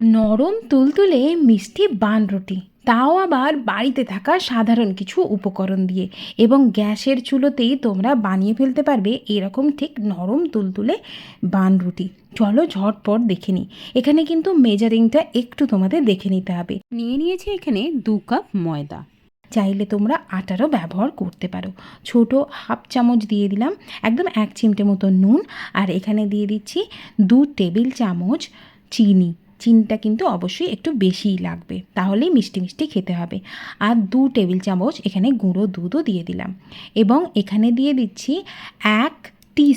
নরম তুলতুলে মিষ্টি বান রুটি তাও আবার বাড়িতে থাকা সাধারণ কিছু উপকরণ দিয়ে এবং গ্যাসের চুলোতেই তোমরা বানিয়ে ফেলতে পারবে এরকম ঠিক নরম তুলতুলে বান রুটি চলো ঝটপট দেখে নিই। এখানে কিন্তু মেজারিংটা একটু তোমাদের দেখে নিতে হবে। নিয়ে নিয়েছি এখানে দু কাপ ময়দা। চাইলে তোমরা আটারও ব্যবহার করতে পারো। ছোট হাফ চামচ দিয়ে দিলাম একদম এক চিমটে মতো নুন আর এখানে দিয়ে দিচ্ছি দু টেবিল চামচ চিনি। চিনিটা কিন্তু অবশ্যই একটু বেশিই লাগবে। তাহলেই মিষ্টি মিষ্টি খেতে হবে। আর দু টেবিল চামচ এখানে গুঁড়ো দুধও দিয়ে দিলাম। এবং এখানে দিয়ে দিচ্ছি এক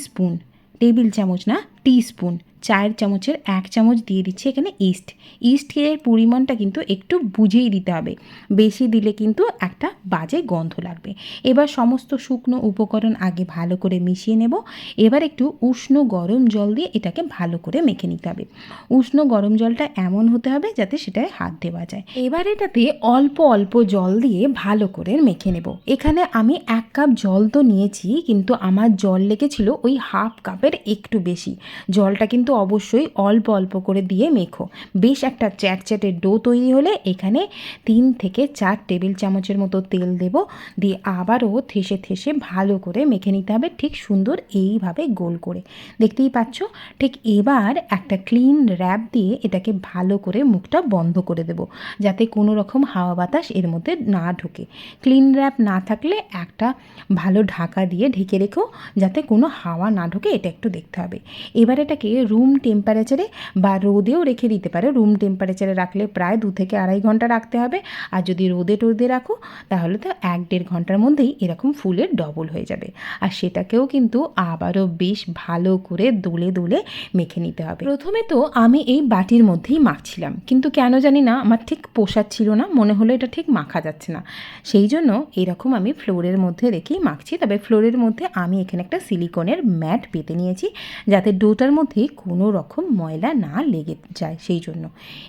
স্পুন টেবিল চামচ না স্পুন চায়ের চামচের এক চামচ দিয়ে দিচ্ছি এখানে ইস্ট ইস্টের পরিমাণটা কিন্তু একটু বুঝেই দিতে হবে। বেশি দিলে কিন্তু একটা বাজে গন্ধ লাগবে। এবার সমস্ত শুকনো উপকরণ আগে ভালো করে মিশিয়ে নেব। এবার একটু উষ্ণ গরম জল দিয়ে এটাকে ভালো করে মেখে নিতে হবে। উষ্ণ গরম জলটা এমন হতে হবে যাতে সেটায় হাত দেওয়া যায়। এবার এটাতে অল্প অল্প জল দিয়ে ভালো করে মেখে নেব। এখানে আমি এক কাপ জল তো নিয়েছি, কিন্তু আমার জল লেগেছিল ওই হাফ কাপের একটু বেশি। জলটা কিন্তু অবশ্যই অল্প অল্প করে দিয়ে মেখো। বেশ একটা চ্যাটচ্যাটে ডো তৈরি হলে এখানে তিন থেকে চার টেবিল চামচের মতো তেল দেব। দিয়ে আবারও থেসে থেসে ভালো করে মেখে নিতে হবে ঠিক সুন্দর এইভাবে গোল করে। দেখতেই পাচ্ছ? ঠিক এবার একটা ক্লিন র্যাপ দিয়ে এটাকে ভালো করে মুখটা বন্ধ করে দেব। যাতে কোনো রকম হাওয়া বাতাস এর মধ্যে না ঢোকে। ক্লিন র্যাপ না থাকলে একটা ভালো ঢাকা দিয়ে ঢেকে রেখো। যাতে কোনো হাওয়া না ঢোকে, এটা একটু দেখতে হবে। এবার এটাকে রুম টেম্পারেচারে বা রোদেও রেখে দিতে পারো। রুম টেম্পারেচারে রাখলে প্রায় দু থেকে আড়াই ঘণ্টা রাখতে হবে। আর যদি রোদে টোদে রাখো, তাহলে তো এক দেড় ঘণ্টার মধ্যেই এরকম ফুলের ডবল হয়ে যাবে। আর সেটাকেও কিন্তু আবারও বেশ ভালো করে দোলে দোলে মেখে নিতে হবে। প্রথমে তো আমি এই বাটির মধ্যেই মাখছিলাম। কিন্তু কেন জানি না, আমার ঠিক পোষাচ্ছিল না, মনে হলো এটা ঠিক মাখা যাচ্ছে না। সেই জন্য এরকম আমি ফ্লোরের মধ্যে রেখেই মাখছি। তবে ফ্লোরের মধ্যে আমি এখানে একটা সিলিকনের ম্যাট পেতে নিয়েছি, যাতে ডোটার মধ্যে কোনো রকম ময়লা না লেগে যায় সেই জন্য।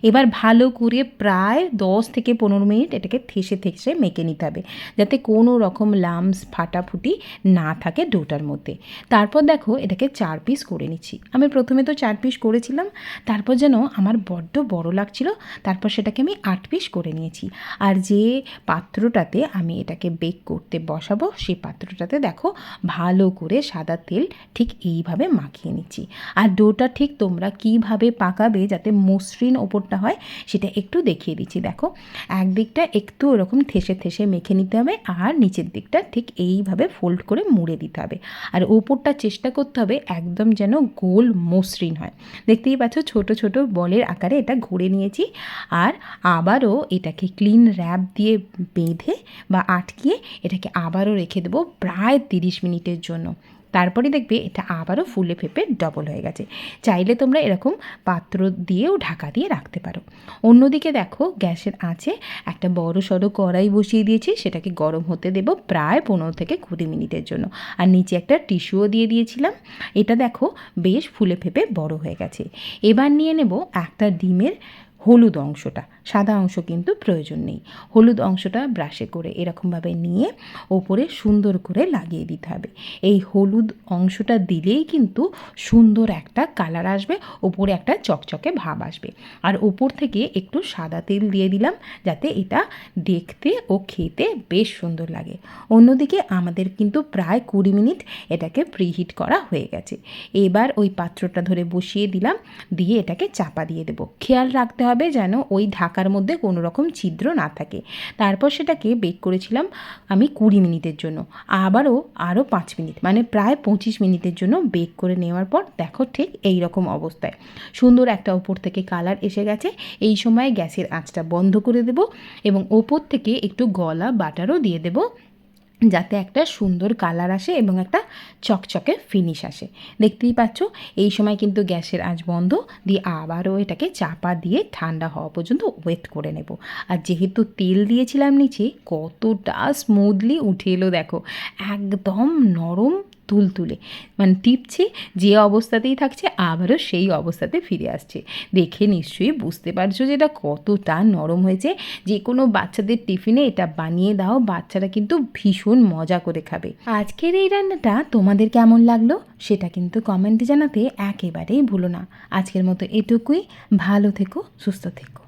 এবার ভালো করে প্রায় দশ থেকে পনেরো মিনিট এটাকে থেসে থেসে মেখে নিতে হবে, যাতে কোনো রকম লামস ফাটাফুটি না থাকে ডোটার মধ্যে। তারপর দেখো এটাকে চার পিস করে নিচ্ছি। আমি প্রথমে তো চার পিস করেছিলাম, তারপর যেন আমার বড্ড বড় লাগছিল, তারপর সেটাকে আমি আট পিস করে নিয়েছি। আর যে পাত্রটাতে আমি এটাকে বেক করতে বসাবো সেই পাত্রটাতে দেখো ভালো করে সাদা তেল ঠিক এইভাবে মাখিয়ে নিচ্ছি। আর ডোটা ঠিক তোমরা কীভাবে পাকাবে যাতে মসৃণ ওপরটা হয় সেটা একটু দেখিয়ে দিচ্ছি, দেখো। একদিকটা একটু ওরকম থেসে থেসে মেখে নিতে হবে আর নিচের দিকটা ঠিক এইভাবে ফোল্ড করে মুড়ে দিতে হবে। আর ওপরটা চেষ্টা করতে হবে একদম যেন গোল মসৃণ হয়। দেখতেই পাচ্ছ ছোট ছোট বলের আকারে এটা ঘুরে নিয়েছি আর আবারও এটাকে ক্লিন র্যাপ দিয়ে বেঁধে বা আটকিয়ে এটাকে আবারও রেখে দেবো প্রায় তিরিশ মিনিটের জন্য। তারপরে দেখবে এটা আবারও ফুলে ফেপে ডবল হয়ে গেছে। চাইলে তোমরা এরকম পাত্র দিয়েও ঢাকা দিয়ে রাখতে পারো। অন্যদিকে দেখো, গ্যাসের আঁচে একটা বড় সড়ো কড়াই বসিয়ে দিয়েছি, সেটাকে গরম হতে দেব প্রায় পনেরো থেকে কুড়ি মিনিটের জন্য। আর নিচে একটা টিস্যুও দিয়ে দিয়েছিলাম। এটা দেখো বেশ ফুলে ফেপে বড় হয়ে গেছে। এবার নিয়ে নেব একটা ডিমের হলুদ অংশটা, সাদা অংশ কিন্তু প্রয়োজন নেই। হলুদ অংশটা ব্রাশে করে এরকমভাবে নিয়ে ওপরে সুন্দর করে লাগিয়ে দিতে হবে। এই হলুদ অংশটা দিলেই কিন্তু সুন্দর একটা কালার আসবে, ওপরে একটা চকচকে ভাব আসবে। আর ওপর থেকে একটু সাদা তেল দিয়ে দিলাম, যাতে এটা দেখতে ও খেতে বেশ সুন্দর লাগে। অন্যদিকে আমাদের কিন্তু প্রায় কুড়ি মিনিট এটাকে প্রিহিট করা হয়ে গেছে। এবার ওই পাত্রটা ধরে বসিয়ে দিলাম, দিয়ে এটাকে চাপা দিয়ে দেবো। খেয়াল রাখতে হবে যেন ওই ঢাকার মধ্যে কোনো রকম ছিদ্র না থাকে। তারপর সেটাকে বেক করেছিলাম আমি কুড়ি মিনিটের জন্য। আবারও আরও পাঁচ মিনিট মানে প্রায় পঁচিশ মিনিটের জন্য বেক করে নেওয়ার পর দেখো ঠিক এই রকম অবস্থায়। সুন্দর একটা ওপর থেকে কালার এসে গেছে। এই সময় গ্যাসের আঁচটা বন্ধ করে দেব এবং ওপর থেকে একটু গলা বাটারও দিয়ে দেবো। যাতে একটা সুন্দর কালার আসে এবং একটা চকচকে ফিনিশ আসে। দেখতেই পাচ্ছ, এই সময় কিন্তু গ্যাসের আঁচ বন্ধ, দিয়ে আবারও এটাকে চাপা দিয়ে ঠান্ডা হওয়া পর্যন্ত ওয়েট করে নেব। আর যেহেতু তেল দিয়েছিলাম নিচে, কতটা স্মুথলি উঠে এলো দেখো। একদম নরম তুলতুলে। মানে টিপছে, যে অবস্থাতেই থাকছে, আবারও সেই অবস্থাতে ফিরে আসছে। দেখে নিশ্চয়ই বুঝতে পারছ যে এটা কতটা নরম হয়েছে। যে কোনো বাচ্চাদের টিফিনে এটা বানিয়ে দাও, বাচ্চারা কিন্তু ভীষণ মজা করে খাবে। আজকের এই রান্নাটা তোমাদের কেমন লাগল, সেটা কিন্তু কমেন্টে জানাতে একেবারেই ভুলো না। আজকের মতো এটুকুই। ভালো থেকো, সুস্থ থেকো।